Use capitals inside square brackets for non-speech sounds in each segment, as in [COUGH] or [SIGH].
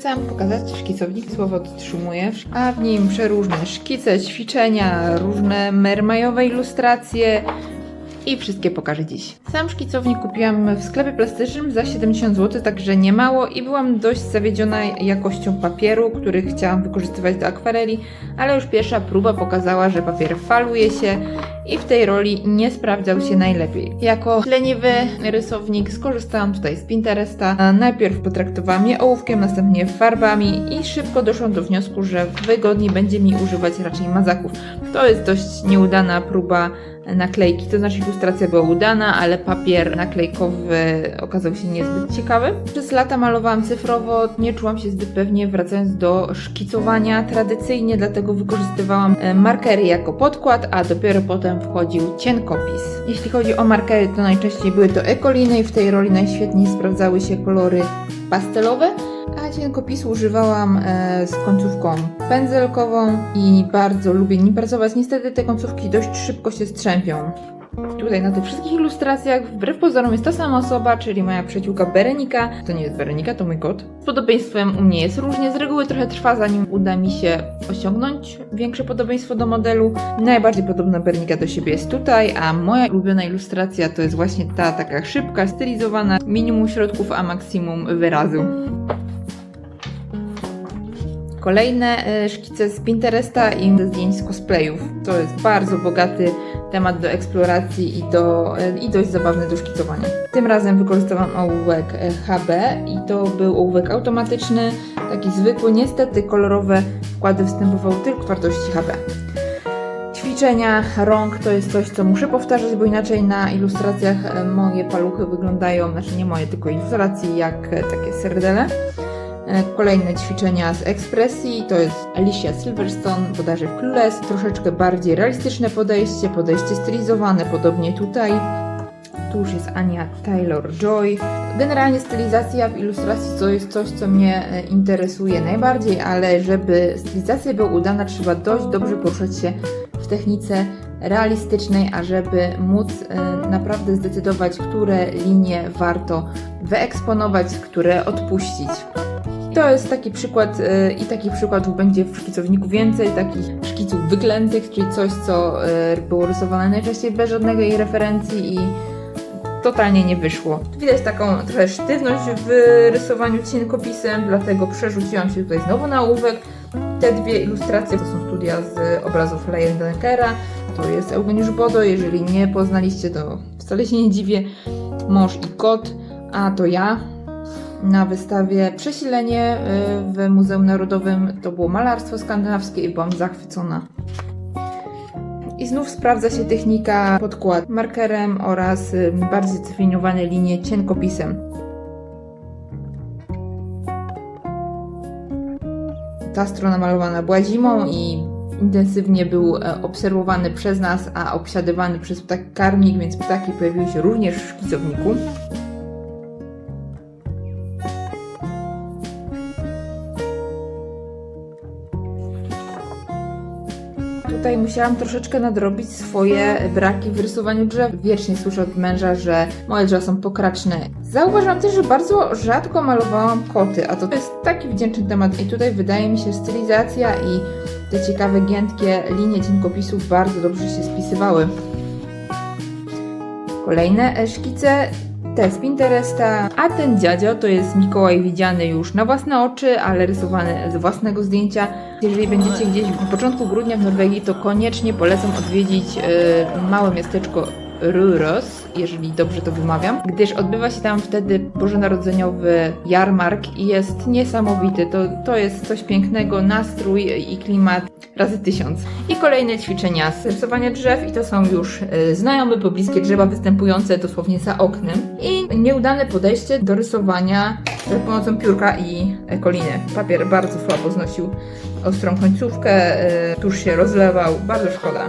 Chcę pokazać szkicownik, słowo dotrzymujesz, a w nim przeróżne szkice, ćwiczenia, różne mermajowe ilustracje i wszystkie pokażę dziś. Sam szkicownik kupiłam w sklepie plastycznym za 70 zł, także nie mało i byłam dość zawiedziona jakością papieru, który chciałam wykorzystywać do akwareli, ale już pierwsza próba pokazała, że papier faluje się i w tej roli nie sprawdzał się najlepiej. Jako leniwy rysownik skorzystałam tutaj z Pinteresta. Najpierw potraktowałam je ołówkiem, następnie farbami i szybko doszłam do wniosku, że wygodniej będzie mi używać raczej mazaków. To jest dość nieudana próba naklejki, to znaczy ilustracja była udana, ale papier naklejkowy okazał się niezbyt ciekawy. Przez lata malowałam cyfrowo, nie czułam się zbyt pewnie wracając do szkicowania tradycyjnie, dlatego wykorzystywałam e, markery jako podkład, a dopiero potem wchodził cienkopis. Jeśli chodzi o markery, to najczęściej były to ekoliny i w tej roli najświetniej sprawdzały się kolory pastelowe, a cienkopisu używałam e, z końcówką pędzelkową i bardzo lubię nim pracować. Niestety te końcówki dość szybko się strzępią. Tutaj na tych wszystkich ilustracjach wbrew pozorom jest ta sama osoba, czyli moja przyjaciółka Berenika. To nie jest Berenika, to mój kot. Z podobieństwem u mnie jest różnie. Z reguły trochę trwa, zanim uda mi się osiągnąć większe podobieństwo do modelu. Najbardziej podobna Berenika do siebie jest tutaj, a moja ulubiona ilustracja to jest właśnie ta taka szybka, stylizowana, minimum środków, a maksimum wyrazu. Kolejne e, szkice z Pinteresta i zdjęć z cosplayów. To jest bardzo bogaty temat do eksploracji i, do, i dość zabawny do szkicowania. Tym razem wykorzystałam ołówek e, HB i to był ołówek automatyczny, taki zwykły. Niestety kolorowe wkłady występowały tylko w wartości HB. Ćwiczenia rąk to jest coś, co muszę powtarzać, bo inaczej na ilustracjach e, moje paluchy wyglądają, znaczy nie moje, tylko ilustracji, jak e, takie serdele. E, Kolejne ćwiczenia z ekspresji to jest Alicia Silverstone, bodajże w Clueless. Troszeczkę bardziej realistyczne podejście, podejście stylizowane, podobnie tutaj. Tu już jest Ania Taylor-Joy. Generalnie stylizacja w ilustracji to jest coś, co mnie e, interesuje najbardziej, ale żeby stylizacja była udana, trzeba dość dobrze poruszać się w technice realistycznej, ażeby móc e, naprawdę zdecydować, które linie warto wyeksponować, które odpuścić. To jest taki przykład y, i takich przykładów będzie w szkicowniku więcej, takich szkiców wyklętych, czyli coś, co y, było rysowane najczęściej bez żadnej jej referencji i totalnie nie wyszło. Widać taką trochę sztywność w rysowaniu cienkopisem, dlatego przerzuciłam się tutaj znowu na ołówek. Te dwie ilustracje to są studia z obrazów Leyendeckera, to jest Eugeniusz Bodo, jeżeli nie poznaliście, to wcale się nie dziwię. Mąż i kot, a to ja, na wystawie Przesilenie y, w Muzeum Narodowym. To było malarstwo skandynawskie i byłam zachwycona. I znów sprawdza się technika podkład markerem oraz y, bardziej zdefiniowane linie cienkopisem. Ta strona malowana była zimą i intensywnie był e, obserwowany przez nas, a obsiadywany przez ptak karmik, więc ptaki pojawiły się również w szkicowniku. Tutaj musiałam troszeczkę nadrobić swoje braki w rysowaniu drzew. Wiecznie słyszę od męża, że moje drzewa są pokraczne. Zauważyłam też, że bardzo rzadko malowałam koty, a to jest taki wdzięczny temat i tutaj wydaje mi się, stylizacja i te ciekawe, giętkie linie cienkopisów bardzo dobrze się spisywały. Kolejne e, szkice te z Pinteresta, a ten dziadzio to jest Mikołaj widziany już na własne oczy, ale rysowany z własnego zdjęcia. Jeżeli będziecie gdzieś w początku grudnia w Norwegii, to koniecznie polecam odwiedzić e, małe miasteczko Ruros, jeżeli dobrze to wymawiam, gdyż odbywa się tam wtedy bożonarodzeniowy jarmark i jest niesamowity. To, to jest coś pięknego, nastrój i klimat razy tysiąc. Kolejne ćwiczenia z rysowania drzew i to są już e, znajome, pobliskie drzewa występujące dosłownie za oknem i nieudane podejście do rysowania za pomocą piórka i koliny. Papier bardzo słabo znosił ostrą końcówkę, e, tuż się rozlewał, bardzo szkoda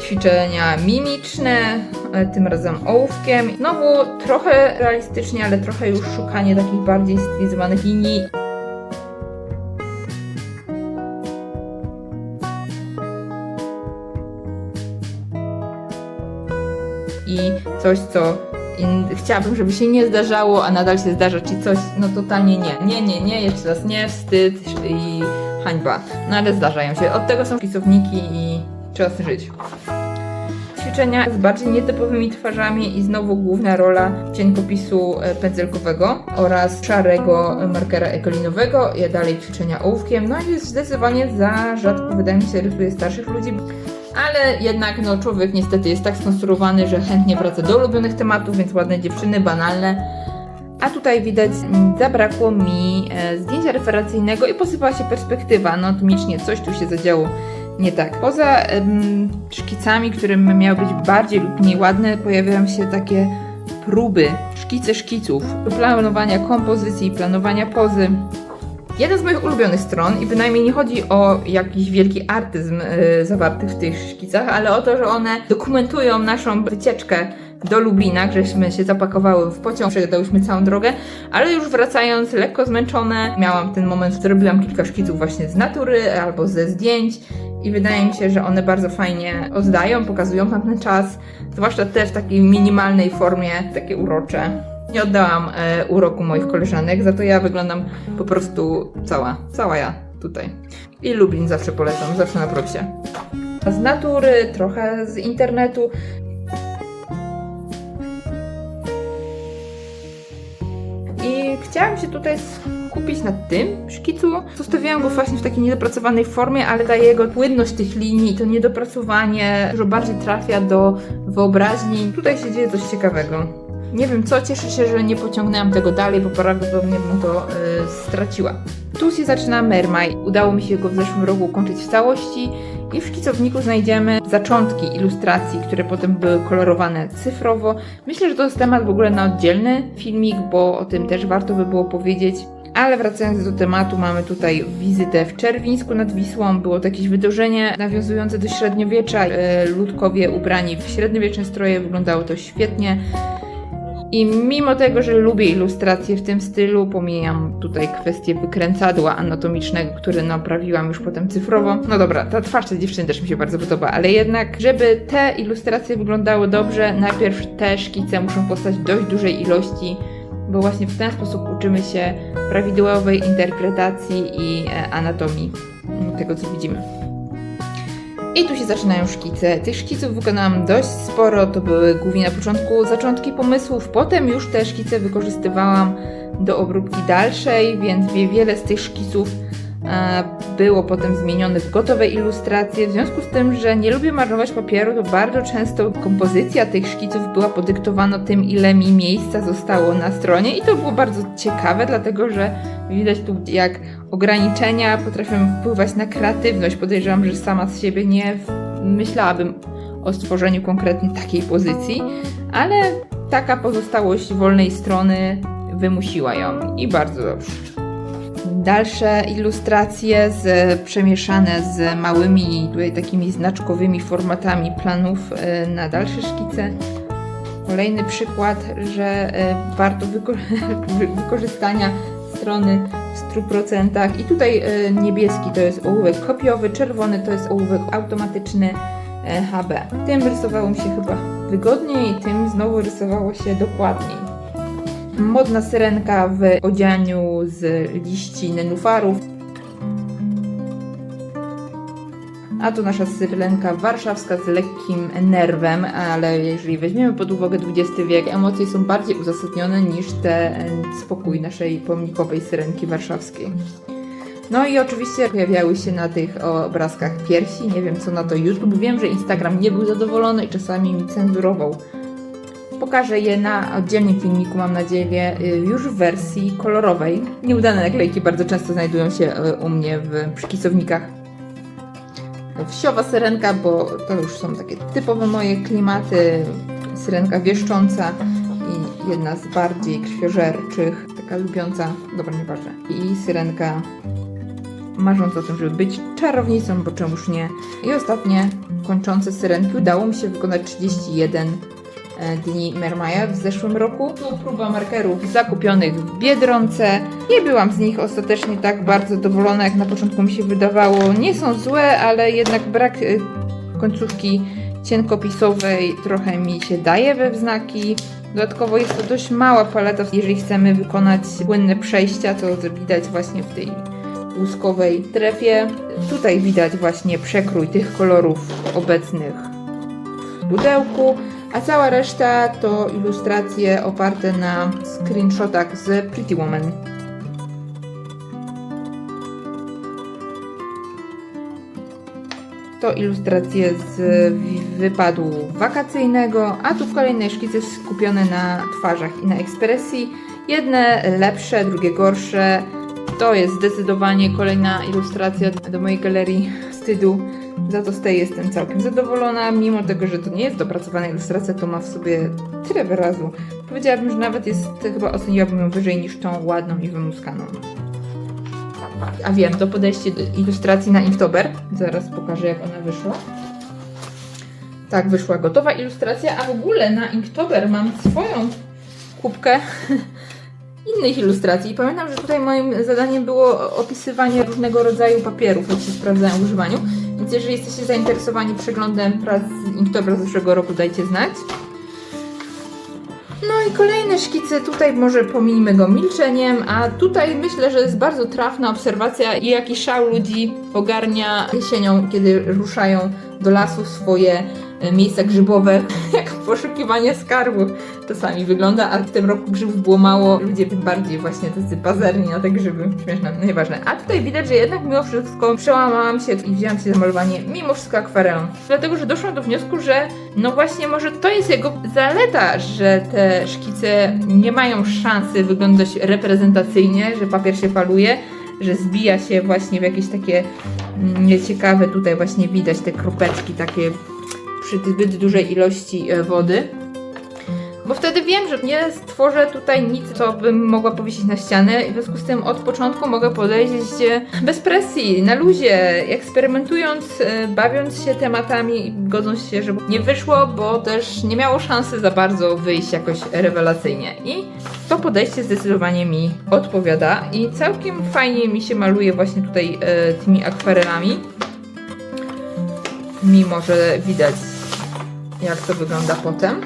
ćwiczenia mimiczne, e, tym razem ołówkiem. Znowu trochę realistycznie, ale trochę już szukanie takich bardziej stylizowanych linii. Coś, co I chciałabym, żeby się nie zdarzało, a nadal się zdarza, czy coś, no totalnie nie. Nie, nie, nie, jeszcze raz nie, wstyd i hańba. No ale zdarzają się. Od tego są szkicowniki i tym żyć. Ćwiczenia z bardziej nietypowymi twarzami i znowu główna rola cienkopisu e, pędzelkowego oraz szarego markera ekolinowego. Ja dalej ćwiczenia ołówkiem. No i zdecydowanie za rzadko wydaje mi się rysuję starszych ludzi. Ale jednak no, człowiek niestety jest tak skonstruowany, że chętnie wraca do ulubionych tematów, więc ładne dziewczyny, banalne. A tutaj widać, mm, zabrakło mi e, zdjęcia referencyjnego i posypała się perspektywa. No atomicznie coś tu się zadziało nie tak. Poza em, szkicami, które miały być bardziej lub mniej ładne, pojawiają się takie próby, szkice szkiców, planowania kompozycji, planowania pozy. Jeden z moich ulubionych stron, i bynajmniej nie chodzi o jakiś wielki artyzm e, zawarty w tych szkicach, ale o to, że one dokumentują naszą wycieczkę do Lublina, żeśmy się zapakowały w pociąg, przejechałyśmy całą drogę, ale już wracając lekko zmęczone, miałam ten moment, w którym robiłam kilka szkiców właśnie z natury albo ze zdjęć i wydaje mi się, że one bardzo fajnie oddają, pokazują nam ten czas, zwłaszcza te w takiej minimalnej formie, takie urocze. Nie oddałam e, uroku moich koleżanek, za to ja wyglądam po prostu cała, cała ja tutaj. I Lublin zawsze polecam, zawsze na proksie. Z natury, trochę z internetu. I chciałam się tutaj skupić na tym szkicu. Zostawiałam go właśnie w takiej niedopracowanej formie, ale daje jego płynność tych linii, to niedopracowanie dużo bardziej trafia do wyobraźni. Tutaj się dzieje coś ciekawego. Nie wiem co, cieszę się, że nie pociągnęłam tego dalej, bo prawdopodobnie bym to y, straciła. Tu się zaczyna Mermaj. Udało mi się go w zeszłym roku ukończyć w całości i w szkicowniku znajdziemy zaczątki ilustracji, które potem były kolorowane cyfrowo. Myślę, że to jest temat w ogóle na oddzielny filmik, bo o tym też warto by było powiedzieć. Ale wracając do tematu, mamy tutaj wizytę w Czerwińsku nad Wisłą. Było to jakieś wydarzenie nawiązujące do średniowiecza. E, Ludkowie ubrani w średniowieczne stroje, wyglądało to świetnie. I mimo tego, że lubię ilustracje w tym stylu, pomijam tutaj kwestię wykręcadła anatomicznego, które naprawiłam już potem cyfrowo. No dobra, ta twarz tej dziewczyny też mi się bardzo podoba, ale jednak, żeby te ilustracje wyglądały dobrze, najpierw te szkice muszą powstać w dość dużej ilości, bo właśnie w ten sposób uczymy się prawidłowej interpretacji i e, anatomii tego, co widzimy. I tu się zaczynają szkice. Tych szkiców wykonałam dość sporo, to były głównie na początku zaczątki pomysłów, potem już te szkice wykorzystywałam do obróbki dalszej, więc wie- wiele z tych szkiców e, było potem zmienionych w gotowe ilustracje. W związku z tym, że nie lubię marnować papieru, to bardzo często kompozycja tych szkiców była podyktowana tym, ile mi miejsca zostało na stronie i to było bardzo ciekawe, dlatego że widać tu jak ograniczenia potrafią wpływać na kreatywność. Podejrzewam, że sama z siebie nie myślałabym o stworzeniu konkretnie takiej pozycji, ale taka pozostałość wolnej strony wymusiła ją i bardzo dobrze. Dalsze ilustracje z, przemieszane z małymi tutaj takimi znaczkowymi formatami planów e, na dalsze szkice. Kolejny przykład, że e, warto wyko- [LAUGHS] wy- wykorzystania strony 100%. I tutaj e, niebieski to jest ołówek kopiowy, czerwony to jest ołówek automatyczny e, HB. Tym rysowało mi się chyba wygodniej, tym znowu rysowało się dokładniej. Modna syrenka w odzianiu z liści nenufarów. A to nasza syrenka warszawska z lekkim nerwem, ale jeżeli weźmiemy pod uwagę XX wiek, emocje są bardziej uzasadnione niż te e, spokój naszej pomnikowej syrenki warszawskiej. No i oczywiście pojawiały się na tych obrazkach piersi. Nie wiem co na to YouTube. Wiem, że Instagram nie był zadowolony i czasami mi cenzurował Pokażę je na oddzielnym filmiku, mam nadzieję, y, już w wersji kolorowej. Nieudane naklejki bardzo często znajdują się y, u mnie w szkicownikach. Wsiowa syrenka, bo to już są takie typowe moje klimaty. Syrenka wieszcząca i jedna z bardziej krwiożerczych, taka lubiąca, dobra, nieważne. I syrenka marząca o tym, żeby być czarownicą, bo czemuż nie. I ostatnie, kończące syrenki, udało mi się wykonać 31 e, dni Mermaja w zeszłym roku. Tu próba markerów zakupionych w Biedronce. Nie byłam z nich ostatecznie tak bardzo zadowolona, jak na początku mi się wydawało. Nie są złe, ale jednak brak e, końcówki cienkopisowej trochę mi się daje we wznaki. Dodatkowo jest to dość mała paleta, jeżeli chcemy wykonać płynne przejścia, to widać właśnie w tej łuskowej strefie. Tutaj widać właśnie przekrój tych kolorów obecnych w pudełku, a cała reszta to ilustracje oparte na screenshotach z Pretty Woman. To ilustracje z wypadu wakacyjnego, a tu kolejne szkice skupione na twarzach i na ekspresji. Jedne lepsze, drugie gorsze. To jest zdecydowanie kolejna ilustracja do mojej galerii wstydu. Za to z tej jestem całkiem zadowolona, mimo tego, że to nie jest dopracowana ilustracja, to ma w sobie tyle wyrazu. Powiedziałabym, że nawet jest, chyba oceniłabym ją wyżej niż tą ładną i wymuskaną. A wiem, to podejście do ilustracji na Inktober. Zaraz pokażę, jak ona wyszła. Tak, wyszła gotowa ilustracja, a w ogóle na Inktober mam swoją kubkę [LAUGHS] innych ilustracji. I pamiętam, że tutaj moim zadaniem było opisywanie różnego rodzaju papierów, jak się sprawdzają w używaniu. Więc jeżeli jesteście zainteresowani przeglądem prac z Inktobra z zeszłego roku, dajcie znać. No i kolejne szkice, tutaj może pomijmy go milczeniem, a tutaj myślę, że jest bardzo trafna obserwacja i jaki szał ludzi ogarnia jesienią, kiedy ruszają do lasu swoje miejsca grzybowe, [LAUGHS] jak poszukiwanie skarbów czasami wygląda, a w tym roku grzybów było mało, ludzie bardziej właśnie tacy pazerni na te grzyby, śmieszne, no nieważne. A tutaj widać, że jednak mimo wszystko przełamałam się i wzięłam się za malowanie mimo wszystko akwarelą, dlatego, że doszłam do wniosku, że no właśnie może to jest jego zaleta, że te szkice nie mają szansy wyglądać reprezentacyjnie, że papier się faluje, że zbija się właśnie w jakieś takie mm, nieciekawe, tutaj właśnie widać te kropeczki takie przy zbyt dużej ilości e, wody. Bo wtedy wiem, że nie stworzę tutaj nic, co bym mogła powiesić na ścianę i w związku z tym od początku mogę podejść e, bez presji, na luzie, eksperymentując, e, bawiąc się tematami i godząc się, żeby nie wyszło, bo też nie miało szansy za bardzo wyjść jakoś rewelacyjnie. I to podejście zdecydowanie mi odpowiada i całkiem fajnie mi się maluje właśnie tutaj tymi akwarelami. Mimo, że widać jak to wygląda potem.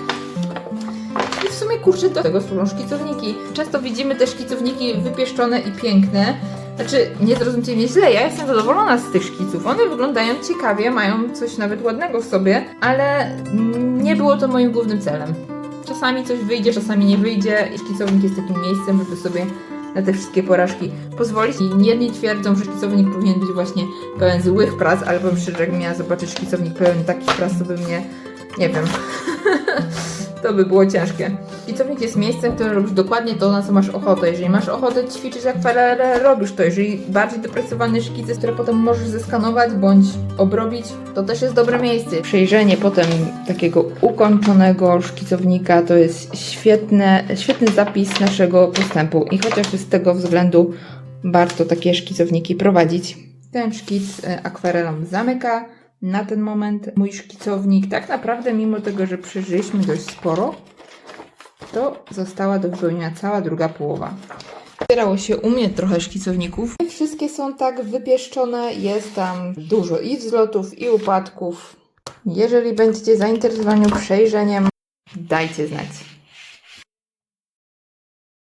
I w sumie kurczę do tego służą szkicowniki. Często widzimy te szkicowniki wypieszczone i piękne. Znaczy, nie zrozumcie mnie źle, ja jestem zadowolona z tych szkiców. One wyglądają ciekawie, mają coś nawet ładnego w sobie, ale nie było to moim głównym celem. Czasami coś wyjdzie, czasami nie wyjdzie i szkicownik jest takim miejscem, żeby sobie na te wszystkie porażki pozwolić. I jedni twierdzą, że szkicownik powinien być właśnie pełen złych prac, ale powiem szczerze, jak miała zobaczyć szkicownik pełen takich prac, to by mnie, nie wiem, to by było ciężkie. Szkicownik jest miejscem, w którym robisz dokładnie to, na co masz ochotę. Jeżeli masz ochotę ćwiczyć akwarelę, robisz to. Jeżeli bardziej doprecyzowane szkice, które potem możesz zeskanować bądź obrobić, to też jest dobre miejsce. Przejrzenie potem takiego ukończonego szkicownika to jest świetne, świetny zapis naszego postępu i chociaż z tego względu warto takie szkicowniki prowadzić. Ten szkic e, akwarelą zamyka na ten moment mój szkicownik. Tak naprawdę, mimo tego, że przeżyliśmy dość sporo, to została do wypełnienia cała druga połowa. Zbierało się u mnie trochę szkicowników. Nie Wszystkie są tak wypieszczone, jest tam dużo i wzlotów, i upadków. Jeżeli będziecie zainteresowani przejrzeniem, dajcie znać.